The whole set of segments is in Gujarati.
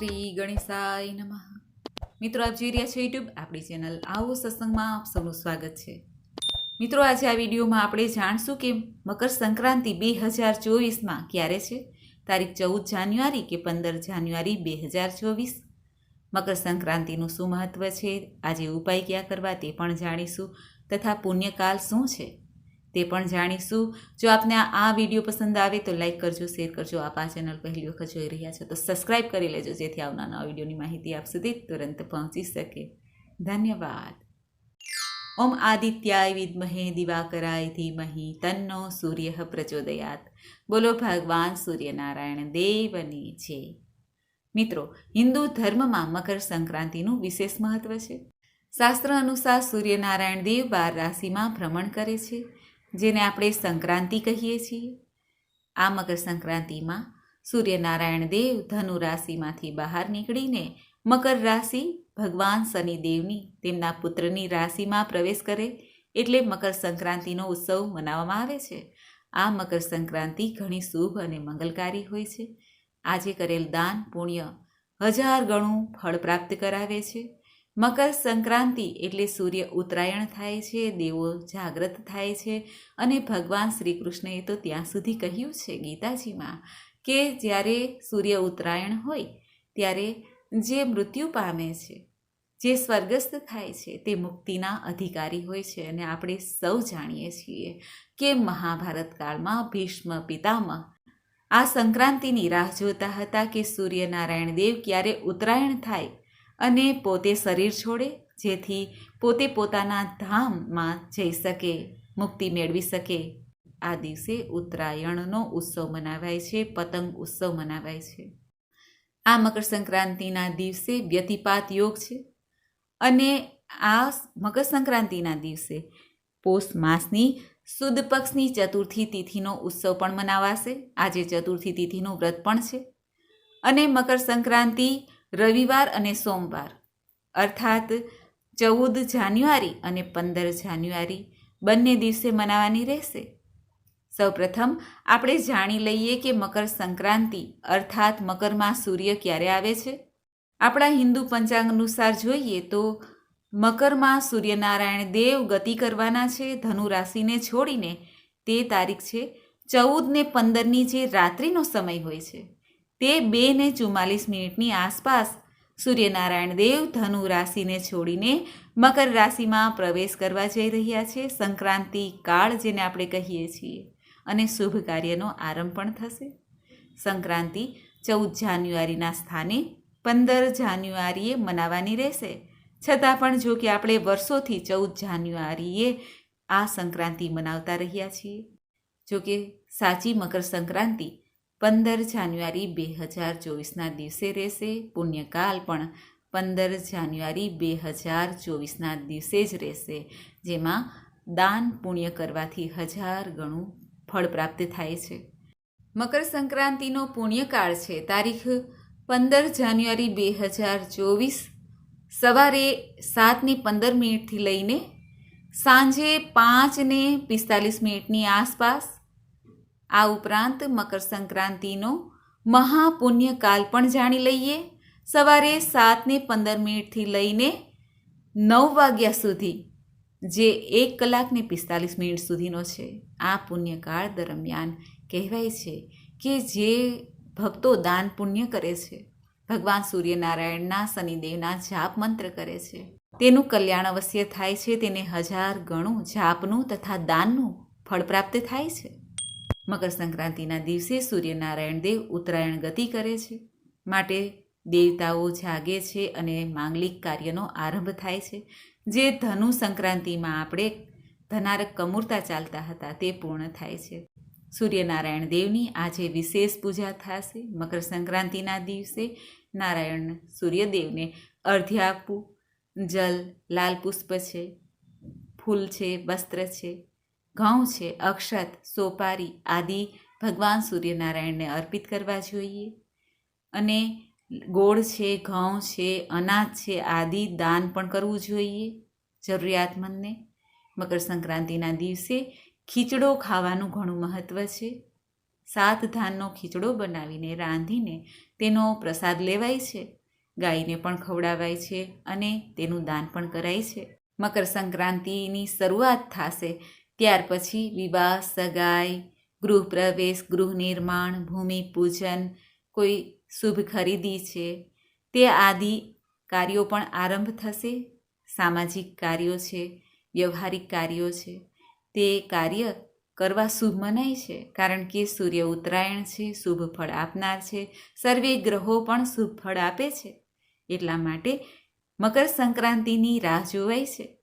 શ્રી ગણેશાય નમઃ. મિત્રો, આપ જોઈ રહ્યા છો યુટ્યુબ આપણી ચેનલ આવો સત્સંગમાં આપ સૌનું સ્વાગત છે. મિત્રો, આજે આ વિડીયોમાં આપણે જાણશું કે મકર સંક્રાંતિ બે હજાર ચોવીસમાં ક્યારે છે? તારીખ ચૌદ જાન્યુઆરી કે પંદર જાન્યુઆરી બે હજાર ચોવીસ. મકર સંક્રાંતિનું શું મહત્ત્વ છે? આજે ઉપાય ક્યાં કરવા તે પણ જાણીશું. તથા પુણ્યકાલ શું છે? તે પણ જાણીશું. જો આપને આ- વીડિયો પસંદ આવે તો લાઈક કરજો, શેર કરજો. આપ આ ચેનલ પહેલી વખત જોઈ રહ્યા છો તો સબસ્ક્રાઈબ કરી લેજો, જેથી આવનાર નવા વિડીયોની માહિતી આપ સુધી તુરંત પહોંચી શકે. ધન્યવાદ. ઓમ આદિત્યાય વિદ્મહે દિવાકરાય ધીમહિ તન્નો સૂર્ય પ્રચોદયાત. બોલો ભગવાન સૂર્યનારાયણ દેવની છે મિત્રો, હિન્દુ ધર્મમાં મકર સંક્રાંતિનું વિશેષ મહત્વ છે. શાસ્ત્ર અનુસાર સૂર્યનારાયણ દેવ બાર રાશિમાં ભ્રમણ કરે છે. જેને આપણે સંક્રાંતિ કહીએ છીએ. આ મકર સંક્રાંતિમાં સૂર્યનારાયણ દેવ ધનુ રાશિમાંથી બહાર નીકળીને મકર રાશિ ભગવાન શનિદેવની, તેમના પુત્રની રાશિમાં પ્રવેશ કરે એટલે મકર સંક્રાંતિનો ઉત્સવ મનાવવામાં આવે છે. આ મકર સંક્રાંતિ ઘણી શુભ અને મંગલકારી હોય છે. આજે કરેલ દાન પુણ્ય હજાર ગણું ફળ પ્રાપ્ત કરાવે છે. મકર સંક્રાંતિ એટલે સૂર્ય ઉત્તરાયણ થાય છે, દેવો જાગ્રત થાય છે અને ભગવાન શ્રી કૃષ્ણએ તો ત્યાં સુધી કહ્યું છે ગીતાજીમાં કે જ્યારે સૂર્ય ઉત્તરાયણ હોય ત્યારે જે મૃત્યુ પામે છે, જે સ્વર્ગસ્થ થાય છે તે મુક્તિના અધિકારી હોય છે અને આપણે સૌ જાણીએ છીએ કે મહાભારત કાળમાં ભીષ્મ પિતામહ આ સંક્રાંતિની રાહ જોતા હતા કે સૂર્યનારાયણ દેવ ક્યારે ઉત્તરાયણ થાય અને પોતે શરીર છોડે, જેથી પોતે પોતાના ધામમાં જઈ શકે, મુક્તિ મેળવી શકે. આ દિવસે ઉત્તરાયણનો ઉત્સવ મનાવાય છે, પતંગ ઉત્સવ મનાવાય છે. આ મકર સંક્રાંતિના દિવસે વ્યતિપાત યોગ છે અને આ મકર સંક્રાંતિના દિવસે પોષ માસની સુદ પક્ષની ચતુર્થી તિથિનો ઉત્સવ પણ મનાવાશે. આજે ચતુર્થી તિથિનું વ્રત પણ છે. અને મકર સંક્રાંતિ રવિવાર અને સોમવાર. અર્થાત, ચૌદ જાન્યુઆરી અને પંદર જાન્યુઆરી બંને દિવસે મનાવવાની રહેશે. સૌપ્રથમ, આપણે જાણી લઈએ કે મકર સંક્રાંતિ, અર્થાત મકરમાં સૂર્ય ક્યારે આવે છે. આપણા હિન્દુ પંચાંગ અનુસાર જોઈએ તો મકરમાં સૂર્યનારાયણ દેવ ગતિ કરવાના છે, ધનુ રાશિને છોડીને. તે તારીખ છે ચૌદ ને પંદરની જે રાત્રિનો સમય હોય છે. તે બે ને ચુમ્માલીસ મિનિટની આસપાસ સૂર્યનારાયણ દેવ ધનુ રાશિને છોડીને મકર રાશિમાં પ્રવેશ કરવા જઈ રહ્યા છે. સંક્રાંતિ કાળ જેને આપણે કહીએ છીએ અને શુભ કાર્યનો આરંભ પણ થશે. સંક્રાંતિ ચૌદ જાન્યુઆરીના સ્થાને પંદર જાન્યુઆરીએ મનાવવાની રહેશે. છતાં પણ જો કે આપણે વર્ષોથી ચૌદ જાન્યુઆરીએ આ સંક્રાંતિ મનાવતા રહ્યા છીએ. જો કે સાચી મકર સંક્રાંતિ પંદર જાન્યુઆરી બે હજાર ચોવીસના દિવસે રહેશે. પુણ્યકાલ પણ પંદર જાન્યુઆરી બે હજાર ચોવીસના દિવસે જ રહેશે, જેમાં દાન પુણ્ય કરવાથી હજાર ગણું ફળ પ્રાપ્ત થાય છે. મકર સંક્રાંતિનો પુણ્યકાળ છે. તારીખ પંદર જાન્યુઆરી બે હજાર ચોવીસ સવારે સાતને પંદર મિનિટથી લઈને સાંજે પાંચને પિસ્તાલીસ મિનિટની આસપાસ આ ઉપરાંત મકર સંક્રાંતિનો મહાપુણ્યકાલ પણ જાણી લઈએ. સવારે સાતને પંદર મિનિટથી લઈને નવ વાગ્યા સુધી, જે એક કલાકને પિસ્તાલીસ મિનિટ સુધીનો છે. આ પુણ્યકાળ દરમિયાન કહેવાય છે કે જે ભક્તો દાન પુણ્ય કરે છે. ભગવાન સૂર્યનારાયણના શનિદેવના જાપ મંત્ર કરે છે. તેનું કલ્યાણ અવશ્ય થાય છે. તેને હજાર ગણું જાપનું તથા દાનનું ફળ પ્રાપ્ત થાય છે. મકર સંક્રાંતિના દિવસે સૂર્યનારાયણ દેવ ઉત્તરાયણ ગતિ કરે છે. માટે દેવતાઓ જાગે છે અને માંગલિક કાર્યનો આરંભ થાય છે. જે ધનુ સંક્રાંતિમાં આપણે ધનારક કમૂરતા ચાલતા હતા તે પૂર્ણ થાય છે. સૂર્યનારાયણ દેવની આજે વિશેષ પૂજા થશે. મકર સંક્રાંતિના દિવસે નારાયણ સૂર્યદેવને અર્ધ્ય આપવું જલ, લાલ પુષ્પ છે, ફૂલ છે, વસ્ત્ર છે ઘઉં છે, અક્ષત, સોપારી આદિ ભગવાન સૂર્યનારાયણને અર્પિત કરવા જોઈએ. અને ગોળ છે, ઘઉં છે, અનાજ છે, આદિ દાન પણ કરવું જોઈએ જરૂરિયાતમંદને. મકર સંક્રાંતિના દિવસે ખીચડો ખાવાનું ઘણું મહત્ત્વ છે. સાત ધાનનો ખીચડો બનાવીને રાંધીને તેનો પ્રસાદ લેવાય છે, ગાયને પણ ખવડાવાય છે અને તેનું દાન પણ કરાય છે. મકર સંક્રાંતિની શરૂઆત થશે ત્યાર પછી વિવાહ, સગાઈ, ગૃહ પ્રવેશ, ગૃહ નિર્માણ ભૂમિપૂજન કોઈ શુભ ખરીદી છે, તે આદિ કાર્યો પણ આરંભ થશે. સામાજિક કાર્યો છે, વ્યવહારિક કાર્યો છે, તે કાર્ય કરવા શુભ મનાય છે, કારણ કે સૂર્ય ઉત્તરાયણ છે, શુભ ફળ આપનાર છે, સર્વે ગ્રહો પણ શુભ ફળ આપે છે. એટલા માટે મકર સંક્રાંતિની રાહ જોવાય છે.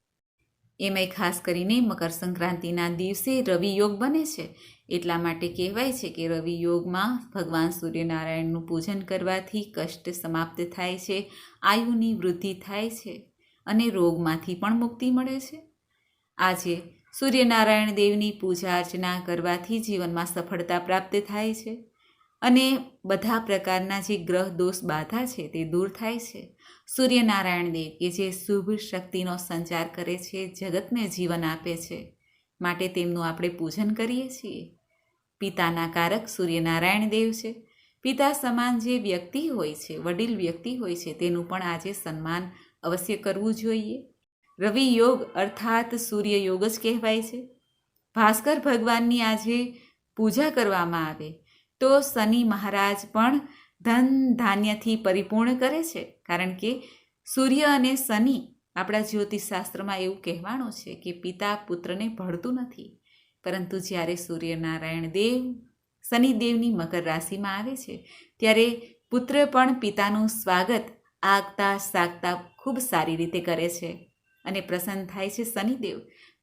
એમાંય ખાસ કરીને મકર સંક્રાંતિના દિવસે રવિ યોગ બને છે. એટલા માટે કહેવાય છે કે રવિ યોગમાં ભગવાન સૂર્યનારાયણનું પૂજન કરવાથી કષ્ટ સમાપ્ત થાય છે, આયુની વૃદ્ધિ થાય છે અને રોગમાંથી પણ મુક્તિ મળે છે. આજે સૂર્યનારાયણ દેવની પૂજા અર્ચના કરવાથી જીવનમાં સફળતા પ્રાપ્ત થાય છે. અને બધા પ્રકારના જે ગ્રહ દોષ બાધા છે તે દૂર થાય છે. સૂર્યનારાયણ દેવ કે જે શુભ શક્તિનો સંચાર કરે છે, જગતને જીવન આપે છે, માટે તેમનું આપણે પૂજન કરીએ છીએ. પિતાના કારક સૂર્યનારાયણ દેવ છે. પિતા સમાન જે વ્યક્તિ હોય છે, વડીલ વ્યક્તિ હોય છે, તેનું પણ આજે સન્માન અવશ્ય કરવું જોઈએ. રવિ યોગ અર્થાત સૂર્ય યોગ જ કહેવાય છે. ભાસ્કર ભગવાનની આજે પૂજા કરવામાં આવે. તો શનિ મહારાજ પણ ધન ધાન્યથી પરિપૂર્ણ કરે છે. કારણ કે સૂર્ય અને શનિ આપણા જ્યોતિષશાસ્ત્રમાં એવું કહેવાનું છે કે પિતા પુત્રને ભળતું નથી. પરંતુ જ્યારે સૂર્યનારાયણ દેવ શનિદેવની મકર રાશિમાં આવે છે, ત્યારે પુત્ર પણ પિતાનું સ્વાગત આગતા સાગતા ખૂબ સારી રીતે કરે છે અને પ્રસન્ન થાય છે શનિદેવ.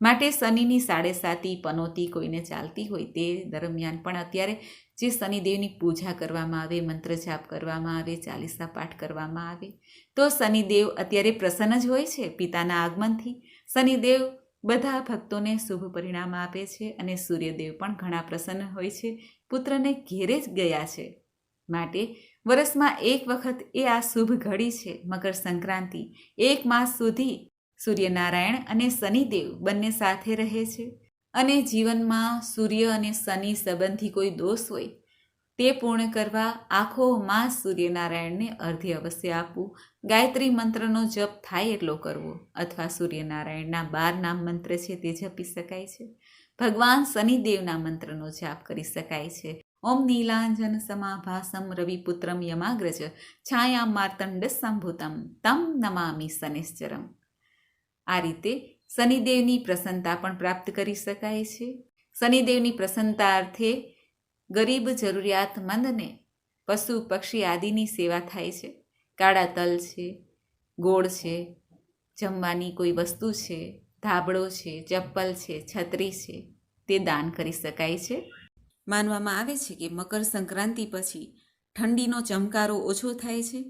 માટે શનિની સાડે સાતી પનોતી કોઈને ચાલતી હોય તે દરમિયાન પણ અત્યારે જે શનિદેવની પૂજા કરવામાં આવે મંત્ર જાપ કરવામાં આવે, ચાલીસા પાઠ કરવામાં આવે, તો શનિદેવ અત્યારે પ્રસન્ન જ હોય છે પિતાના આગમનથી. શનિદેવ બધા ભક્તોને શુભ પરિણામ આપે છે અને સૂર્યદેવ પણ ઘણા પ્રસન્ન હોય છે. પુત્રને ઘેરે જ ગયા છે. માટે વર્ષમાં એક વખત એ આ શુભ ઘડી છે. મકર સંક્રાંતિ એક માસ સુધી સૂર્યનારાયણ અને શનિદેવ બંને સાથે રહે છે. અને જીવનમાં સૂર્ય અને શનિ સંબંધી કોઈ દોષ હોય, તે પૂર્ણ કરવા આખો માસ સૂર્યનારાયણને અર્ધ્ય અવશ્ય આપવું. ગાયત્રી મંત્રનો જપ થાય એટલો કરવો, અથવા સૂર્યનારાયણના બાર નામ મંત્ર છે તે જપી શકાય છે. ભગવાન શનિદેવના મંત્રનો જાપ કરી શકાય છે. ઓમ નીલાંજન સમાભાસમ રવિપુત્રમ યમાગ્રજ છાયા માર્તંડ સંભૂતમ, તમ નમામી શનિશ્ચરમ. આ રીતે શનિદેવની પ્રસન્નતા પણ પ્રાપ્ત કરી શકાય છે. શનિદેવની પ્રસન્નતા અર્થે ગરીબ જરૂરિયાતમંદને પશુ, પક્ષી આદિની સેવા થાય છે. કાળા તલ છે, ગોળ છે, જમવાની કોઈ વસ્તુ છે, ધાબળો છે, ચપ્પલ છે, છત્રી છે, તે દાન કરી શકાય છે. માનવામાં આવે છે કે મકર સંક્રાંતિ પછી ઠંડીનો ચમકારો ઓછો થાય છે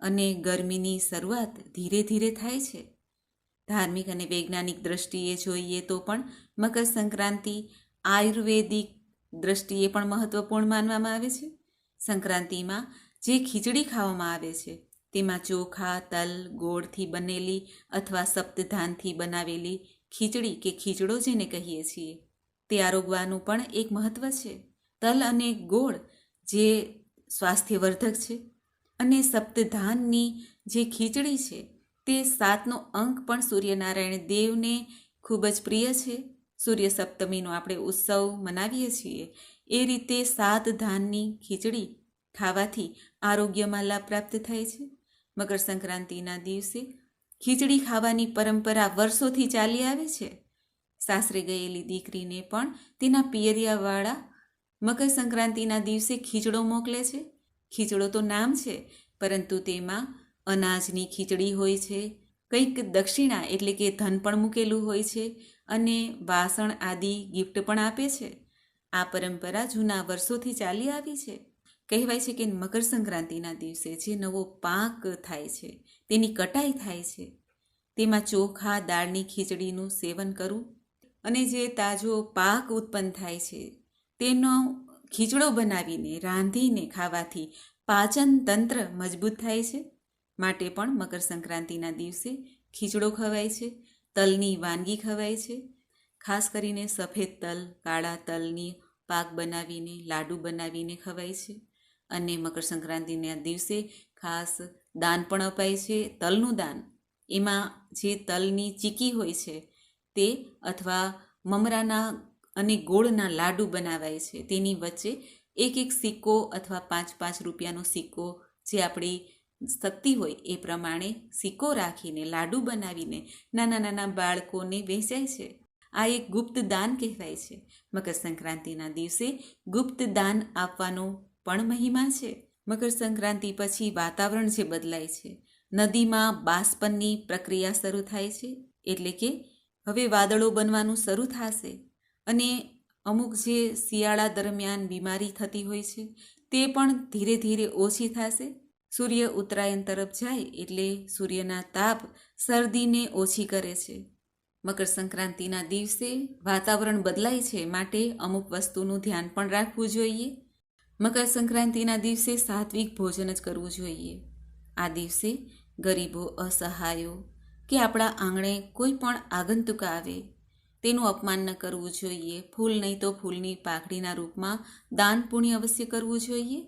અને ગરમીની શરૂઆત ધીરે ધીરે થાય છે. ધાર્મિક અને વૈજ્ઞાનિક દ્રષ્ટિએ જોઈએ તો પણ મકર સંક્રાંતિ આયુર્વેદિક દ્રષ્ટિએ પણ મહત્વપૂર્ણ માનવામાં આવે છે. સંક્રાંતિમાં જે ખીચડી ખાવામાં આવે છે, તેમાં ચોખા, તલ, ગોળથી બનેલી અથવા સપ્તધાનથી બનાવેલી ખીચડી કે ખીચડો જેને કહીએ છીએ, તે આરોગવાનું પણ એક મહત્ત્વ છે. તલ અને ગોળ જે સ્વાસ્થ્યવર્ધક છે અને સપ્તધાનની જે ખીચડી છે તે સાતનો અંક પણ સૂર્યનારાયણ દેવને ખૂબ જ પ્રિય છે. સૂર્ય સપ્તમીનો આપણે ઉત્સવ મનાવીએ છીએ. એ રીતે સાત ધાનની ખીચડી ખાવાથી આરોગ્યમાં લાભ પ્રાપ્ત થાય છે. મકર સંક્રાંતિના દિવસે ખીચડી ખાવાની પરંપરા વર્ષોથી ચાલી આવે છે. સાસરે ગયેલી દીકરીને પણ તેના પિયરિયાવાળા મકર સંક્રાંતિના દિવસે ખીચડો મોકલે છે. ખીચડો તો નામ છે, પરંતુ તેમાં અનાજની ખીચડી હોય છે, કંઈક દક્ષિણા એટલે કે ધન પણ મૂકેલું હોય છે અને વાસણ આદિ ગિફ્ટ પણ આપે છે. આ પરંપરા જૂના વર્ષોથી ચાલી આવી છે. કહેવાય છે કે મકર સંક્રાંતિના દિવસે જે નવો પાક થાય છે, તેની કટાઈ થાય છે. તેમાં ચોખા, દાળની ખીચડીનું સેવન કરવું અને જે તાજો પાક ઉત્પન્ન થાય છે, તેનો ખીચડો બનાવીને રાંધીને ખાવાથી પાચન તંત્ર મજબૂત થાય છે. માટે પણ મકર સંક્રાંતિના દિવસે ખીચડો ખવાય છે, તલની વાનગી ખવાય છે. ખાસ કરીને સફેદ તલ, કાળા તલની પાક બનાવીને, લાડુ બનાવીને ખવાય છે. અને મકર સંક્રાંતિના દિવસે ખાસ દાન પણ અપાય છે, તલનું દાન. એમાં જે તલની ચીકી હોય છે, તે અથવા મમરાના અને ગોળના લાડુ બનાવાય છે. તેની વચ્ચે એક એક સિક્કો અથવા પાંચ પાંચ રૂપિયાનો સિક્કો જે આપણી શક્તિ હોય એ પ્રમાણે સિક્કો રાખીને, લાડુ બનાવીને નાના નાના બાળકોને વહેંચાય છે. આ એક ગુપ્ત દાન કહેવાય છે. મકર સંક્રાંતિના દિવસે ગુપ્ત દાન આપવાનો પણ મહિમા છે. મકર સંક્રાંતિ પછી વાતાવરણ જે બદલાય છે. નદીમાં બાષ્પનની પ્રક્રિયા શરૂ થાય છે. એટલે કે હવે વાદળો બનવાનું શરૂ થશે. અને અમુક જે શિયાળા દરમિયાન બીમારી થતી હોય છે, તે પણ ધીરે ધીરે ઓછી થશે. સૂર્ય ઉત્તરાયણ તરફ જાય એટલે સૂર્યના તાપ શરદીને ઓછી કરે છે. મકર સંક્રાંતિના દિવસે વાતાવરણ બદલાય છે માટે અમુક વસ્તુનું ધ્યાન પણ રાખવું જોઈએ. મકર સંક્રાંતિના દિવસે સાત્વિક ભોજન જ કરવું જોઈએ. આ દિવસે ગરીબો અસહાયો કે આપણા આંગણે કોઈ પણ આગંતુક આવે, તેનું અપમાન ન કરવું જોઈએ. ફૂલ નહીં તો ફૂલની પાઘડીના રૂપમાં દાન પુણ્ય અવશ્ય કરવું જોઈએ.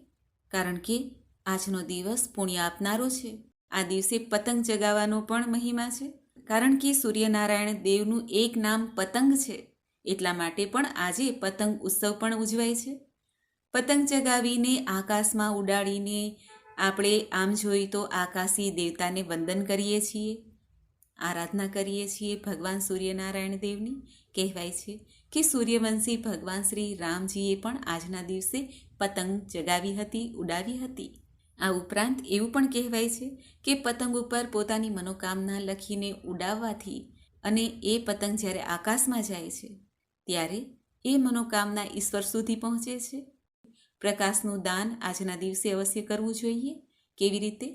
કારણ કે આજનો દિવસ પુણ્ય આપનારો છે. આ દિવસે પતંગ ચગાવવાનો પણ મહિમા છે. કારણ કે સૂર્યનારાયણ દેવનું એક નામ પતંગ છે, એટલા માટે પણ આજે પતંગ ઉત્સવ પણ ઉજવાય છે. પતંગ ચગાવીને આકાશમાં ઉડાડીને આપણે આમ જોઈએ તો આકાશી દેવતાને વંદન કરીએ છીએ. આરાધના કરીએ છીએ ભગવાન સૂર્યનારાયણ દેવની. કહેવાય છે કે સૂર્યવંશી ભગવાન શ્રી રામજીએ પણ આજના દિવસે પતંગ ચગાવી હતી, ઉડાવી હતી. આ ઉપરાંત એવું પણ કહેવાય છે કે પતંગ ઉપર પોતાની મનોકામના લખીને ઉડાવવાથી અને એ પતંગ જ્યારે આકાશમાં જાય છે, ત્યારે એ મનોકામના ઈશ્વર સુધી પહોંચે છે. પ્રકાશનું દાન આજના દિવસે અવશ્ય કરવું જોઈએ. કેવી રીતે?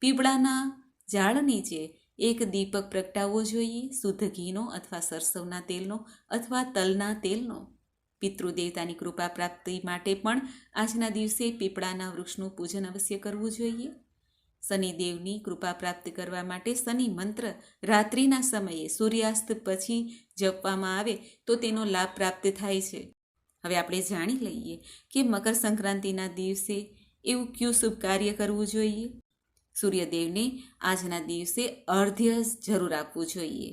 પીપળાના ઝાડ નીચે એક દીપક પ્રગટાવવો જોઈએ. શુદ્ધ ઘીનો અથવા સરસવના તેલનો અથવા તલના તેલનો પિતૃદેવતાની કૃપા પ્રાપ્તિ માટે પણ આજના દિવસે પીપળાના વૃક્ષનું પૂજન અવશ્ય કરવું જોઈએ. શનિદેવની કૃપા પ્રાપ્ત કરવા માટે શનિ મંત્ર રાત્રિના સમયે સૂર્યાસ્ત પછી જપવામાં આવે તો તેનો લાભ પ્રાપ્ત થાય છે. હવે આપણે જાણી લઈએ કે મકર સંક્રાંતિના દિવસે એવું કયું શુભ કાર્ય કરવું જોઈએ? સૂર્યદેવને આજના દિવસે અર્ધ્ય જરૂર આપવું જોઈએ.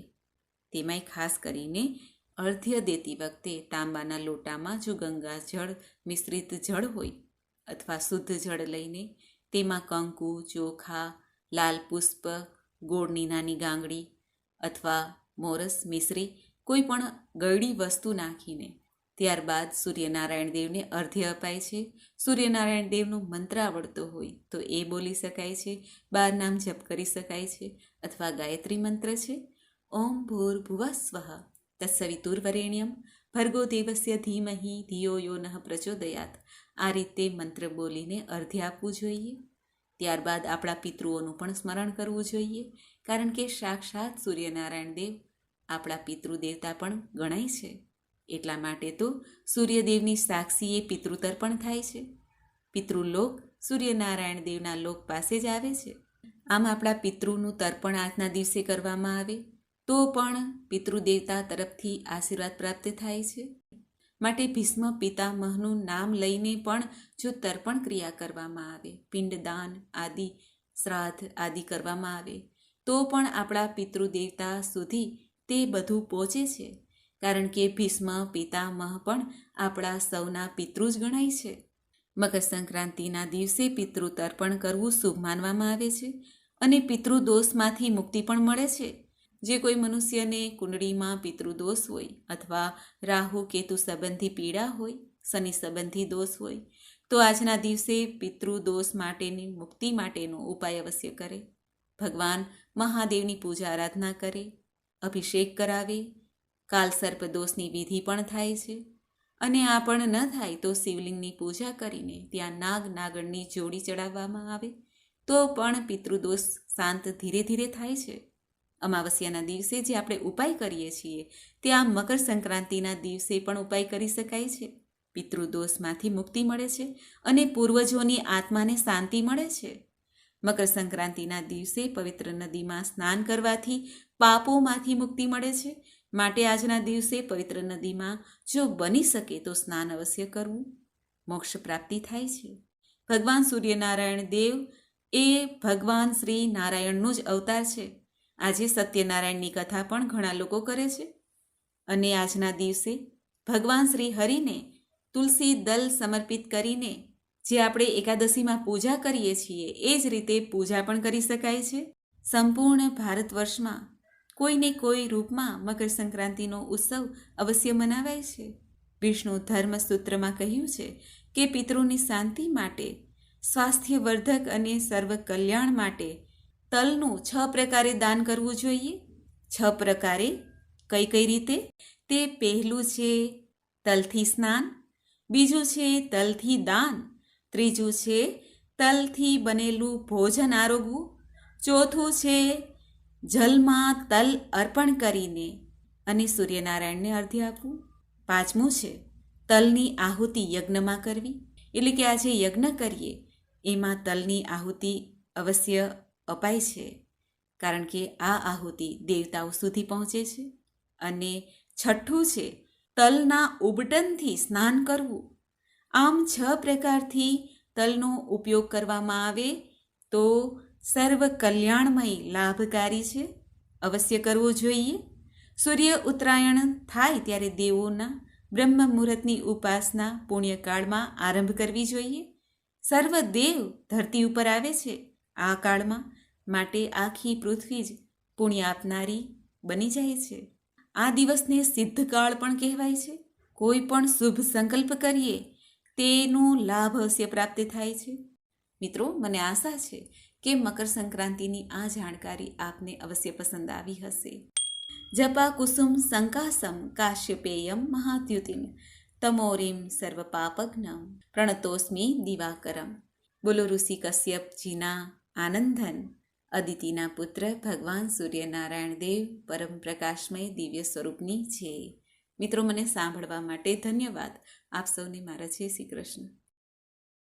તેમાંય ખાસ કરીને અર્ધ્ય દેતી વખતે તાંબાના લોટામાં જો ગંગા જળ, મિશ્રિત જળ હોય અથવા શુદ્ધ જળ લઈને, તેમાં કંકુ, ચોખા, લાલ પુષ્પ, ગોળની નાની ગાંગડી અથવા મોરસ મિશ્રી કોઈ પણ ગળી વસ્તુ નાખીને, ત્યારબાદ સૂર્યનારાયણ દેવને અર્ધ્ય અપાય છે. સૂર્યનારાયણ દેવનો મંત્ર આવડતો હોય તો એ બોલી શકાય છે, બાર નામ જપ કરી શકાય છે અથવા ગાયત્રી મંત્ર છે. ઓમ ભૂર ભુવા સ્વહ તત્સવિતુર્વરેણ્યમ ભર્ગો દેવસ્ય ધીમહિ ધિયો યો નઃ પ્રચોદયાત આ રીતે મંત્ર બોલીને અર્ધ્ય આપવું જોઈએ ત્યારબાદ આપણા પિતૃઓનું પણ સ્મરણ કરવું જોઈએ, કારણ કે સાક્ષાત સૂર્યનારાયણ દેવ આપણા પિતૃદેવતા પણ ગણાય છે. એટલા માટે તો સૂર્યદેવની સાક્ષી સાક્ષીએ પિતૃતર્પણ થાય છે. પિતૃલોક સૂર્યનારાયણ દેવના લોક પાસે જ આવે છે. આમ આપણા પિતૃનું તર્પણ આજના દિવસે કરવામાં આવે. તો પણ પિતૃદેવતા તરફથી આશીર્વાદ પ્રાપ્ત થાય છે. માટે ભીષ્મ પિતામહનું નામ લઈને પણ જો તર્પણ ક્રિયા કરવામાં આવે, પિંડદાન આદિ, શ્રાદ્ધ આદિ કરવામાં આવે, તો પણ આપણા પિતૃદેવતા સુધી તે બધું પહોંચે છે. કારણ કે ભીષ્મ પિતામહ પણ આપણા સૌના પિતૃ જ ગણાય છે. મકર સંક્રાંતિના દિવસે પિતૃ તર્પણ કરવું શુભ માનવામાં આવે છે અને પિતૃદોષમાંથી મુક્તિ પણ મળે છે. જે કોઈ મનુષ્યને કુંડળીમાં પિતૃદોષ હોય અથવા રાહુ કેતુ સંબંધી પીડા હોય, શનિ સંબંધી દોષ હોય, તો આજના દિવસે પિતૃદોષ માટેની મુક્તિ માટેનો ઉપાય અવશ્ય કરે. ભગવાન મહાદેવની પૂજા આરાધના કરે, અભિષેક કરાવે, કાલસર્પ દોષની વિધિ પણ થાય છે. અને આ પણ ન થાય તો શિવલિંગની પૂજા કરીને ત્યાં નાગ નાગણની જોડી ચડાવવામાં આવે, તો પણ પિતૃદોષ શાંત ધીરે ધીરે થાય છે. અમાવસ્યાના દિવસે જે આપણે ઉપાય કરીએ છીએ, ત્યાં મકર સંક્રાંતિના દિવસે પણ ઉપાય કરી શકાય છે. પિતૃદોષમાંથી મુક્તિ મળે છે અને પૂર્વજોની આત્માને શાંતિ મળે છે. મકર સંક્રાંતિના દિવસે પવિત્ર નદીમાં સ્નાન કરવાથી પાપોમાંથી મુક્તિ મળે છે. માટે આજના દિવસે પવિત્ર નદીમાં જો બની શકે તો સ્નાન અવશ્ય કરવું. મોક્ષ પ્રાપ્તિ થાય છે. ભગવાન સૂર્યનારાયણ દેવ એ ભગવાન શ્રી નારાયણનો જ અવતાર છે. આજે સત્યનારાયણની કથા પણ ઘણા લોકો કરે છે. અને આજના દિવસે ભગવાન શ્રી હરિને તુલસી દલ સમર્પિત કરીને જે આપણે એકાદશીમાં પૂજા કરીએ છીએ, એ જ રીતે પૂજા પણ કરી શકાય છે. સંપૂર્ણ ભારત વર્ષમાં કોઈને કોઈ રૂપમાં મકર સંક્રાંતિનો ઉત્સવ અવશ્ય મનાવાય છે. વિષ્ણુ ધર્મસૂત્રમાં કહ્યું છે કે પિતૃની શાંતિ માટે, સ્વાસ્થ્યવર્ધક અને સર્વ કલ્યાણ માટે તલનું છ પ્રકારે દાન કરવું જોઈએ. છ પ્રકારે કઈ કઈ રીતે? તે પહેલું છે તલથી સ્નાન, બીજું છે તલથી દાન, ત્રીજું છે તલથી બનેલું ભોજન આરોગવું, ચોથું છે જલમાં તલ અર્પણ કરીને અને સૂર્યનારાયણને અર્ધ્ય આપવું. પાંચમું છે તલની આહુતિ યજ્ઞમાં કરવી. એટલે કે આજે યજ્ઞ કરીએ, એમાં તલની આહુતિ અવશ્ય અપાય છે, કારણ કે આ આહુતિ દેવતાઓ સુધી પહોંચે છે અને છઠ્ઠું છે, તલના ઉબટનથી સ્નાન કરવું. આમ છ પ્રકારથી તલનો ઉપયોગ કરવામાં આવે તો સર્વ કલ્યાણમય લાભકારી છે. અવશ્ય કરવું જોઈએ. સૂર્ય ઉત્તરાયણ થાય ત્યારે દેવોના બ્રહ્મ મુહૂર્તની ઉપાસના પુણ્યકાળમાં આરંભ કરવી જોઈએ. સર્વ દેવ ધરતી ઉપર આવે છે. આ કાળમાં માટે આખી પૃથ્વી જ પુણ્ય આપનારી બની જાય છે. આ દિવસને સિદ્ધકાળ પણ કહેવાય છે. કોઈ પણ શુભ સંકલ્પ કરીએ, તેનો લાભ અવશ્ય પ્રાપ્ત થાય છે. મિત્રો, મને આશા છે કે મકર સંક્રાંતિની આ જાણકારી આપને અવશ્ય પસંદ આવી હશે. જપા કુસુમ સંકાસમ કાશ્યપેયમ મહાદ્યુતિમ તમોરીમ સર્વ પાપજ્ઞમ પ્રણતોસ્મી દિવાકરમ. બોલો ઋષિ કશ્યપજીના આનંદન. અદિતિના પુત્ર ભગવાન સૂર્યનારાયણ દેવ પરમ પ્રકાશમય દિવ્ય સ્વરૂપની છે. મિત્રો, મને સાંભળવા માટે ધન્યવાદ. આપ સૌને મારા છે શ્રી કૃષ્ણ.